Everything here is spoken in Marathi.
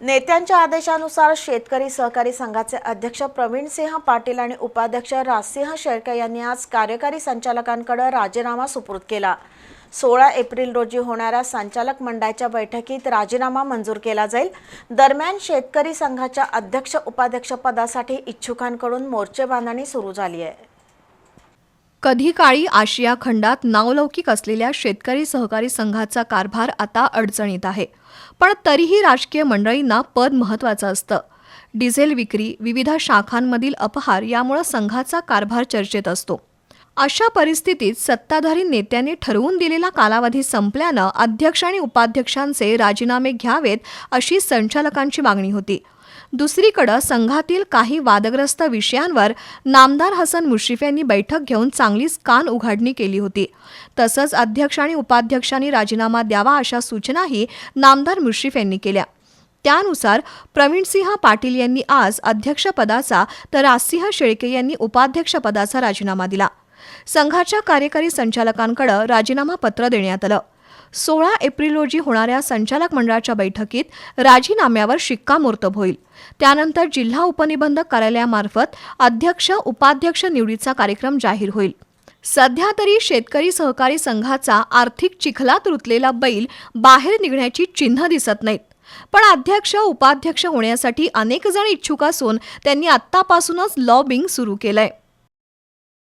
नेत्यांच्या आदेशानुसार शेतकरी सहकारी संघाचे अध्यक्ष प्रवीण सिंह पाटील आणि उपाध्यक्ष राजसिंह शेळके यांनी आज कार्यकारी संचालकांकडे राजीनामा सुपूर्द केला. सोळा एप्रिल रोजी होणाऱ्या संचालक मंडळाच्या बैठकीत राजीनामा मंजूर केला जाईल. दरम्यान शेतकरी संघाच्या अध्यक्ष उपाध्यक्ष पदासाठी इच्छुकांकडून मोर्चे बांधणी सुरू झाली आहे. कधी काळी आशिया खंडात नावलौकिक असलेल्या शेतकरी सहकारी संघाचा कारभार आता अडचणीत आहे. पण तरीही राजकीय मंडळींना पद महत्त्वाचं असतं. डिझेल विक्री विविध शाखांमधील अपहार यामुळे संघाचा कारभार चर्चेत असतो. अशा परिस्थितीत सत्ताधारी नेत्यांनी ठरवून दिलेला कालावधी संपल्यानं अध्यक्ष आणि उपाध्यक्षांचे राजीनामे घ्यावेत अशी संचालकांची मागणी होती. दुसरीकडं संघातील काही वादग्रस्त विषयांवर नामदार हसन मुश्रीफ यांनी बैठक घेऊन चांगलीच कान उघाडणी केली होती. तसंच अध्यक्ष आणि उपाध्यक्षांनी राजीनामा द्यावा अशा सूचनाही नामदार मुश्रीफ यांनी केल्या. त्यानुसार प्रवीणसिंह पाटील यांनी आज अध्यक्षपदाचा तर राजसिंह शेळके यांनी उपाध्यक्षपदाचा राजीनामा दिला. संघाच्या कार्यकारी संचालकांकडे राजीनामा पत्र देण्यात आलं. सोळा एप्रिल रोजी होणाऱ्या संचालक मंडळाच्या बैठकीत राजीनाम्यावर शिक्कामोर्तब होईल. त्यानंतर जिल्हा उपनिबंधक कार्यालयामार्फत अध्यक्ष उपाध्यक्ष निवडीचा कार्यक्रम जाहीर होईल. सध्या तरी शेतकरी सहकारी संघाचा आर्थिक चिखलात रुतलेला बैल बाहेर निघण्याची चिन्ह दिसत नाहीत. पण अध्यक्ष उपाध्यक्ष होण्यासाठी अनेक जण इच्छुक असून त्यांनी आत्तापासूनच लॉबिंग सुरू केलंय.